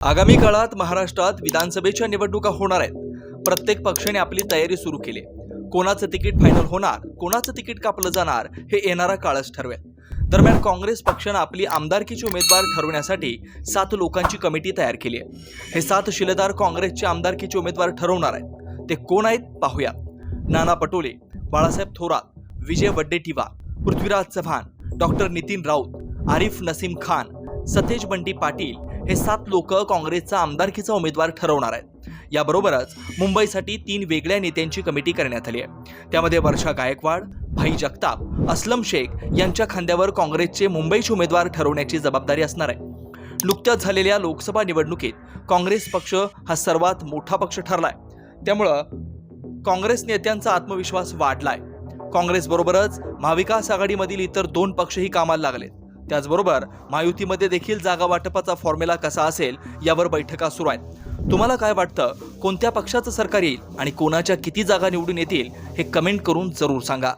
आगामी काळात महाराष्ट्रात विधानसभेच्या निवडणुका होणार आहेत. प्रत्येक पक्षाने आपली तयारी सुरू केली. कोणाचं तिकीट फायनल होणार कोणाचं तिकीट कापलं जाणार हे येणारा काळच ठरवेल. दरम्यान काँग्रेस पक्षानं आपली आमदारकीचे उमेदवार ठरवण्यासाठी सात लोकांची कमिटी तयार केली आहे. हे सात शिलेदार काँग्रेसचे आमदारकीचे उमेदवार ठरवणार आहेत. ते कोण आहेत पाहूया. नाना पटोले बाळासाहेब थोरात विजय वड्डेटीवार पृथ्वीराज चव्हाण डॉक्टर नितीन राऊत आरिफ नसीम खान सतेज बंटी पाटील हे सात लोक काँग्रेसचा आमदारकीचा उमेदवार ठरवणार आहेत. याबरोबरच मुंबईसाठी तीन वेगळ्या नेत्यांची कमिटी करण्यात आली आहे. त्यामध्ये वर्षा गायकवाड भाई जगताप असलम शेख यांच्या खांद्यावर काँग्रेसचे मुंबईचे उमेदवार ठरवण्याची जबाबदारी असणार आहे. नुकत्याच झालेल्या लोकसभा निवडणुकीत काँग्रेस पक्ष हा सर्वात मोठा पक्ष ठरलाय. त्यामुळं काँग्रेस नेत्यांचा आत्मविश्वास वाढलाय. काँग्रेसबरोबरच महाविकास आघाडीमधील इतर दोन पक्षही कामाला लागलेत. त्याचबरोबर महायुतीमध्ये देखील जागा वाटपाचा फॉर्म्युला कसा असेल यावर बैठका सुरू आहेत. तुम्हाला काय वाटतं? कोणत्या पक्षाचं सरकार येईल आणि कोणाच्या किती जागा निवडून येतील हे कमेंट करून जरूर सांगा.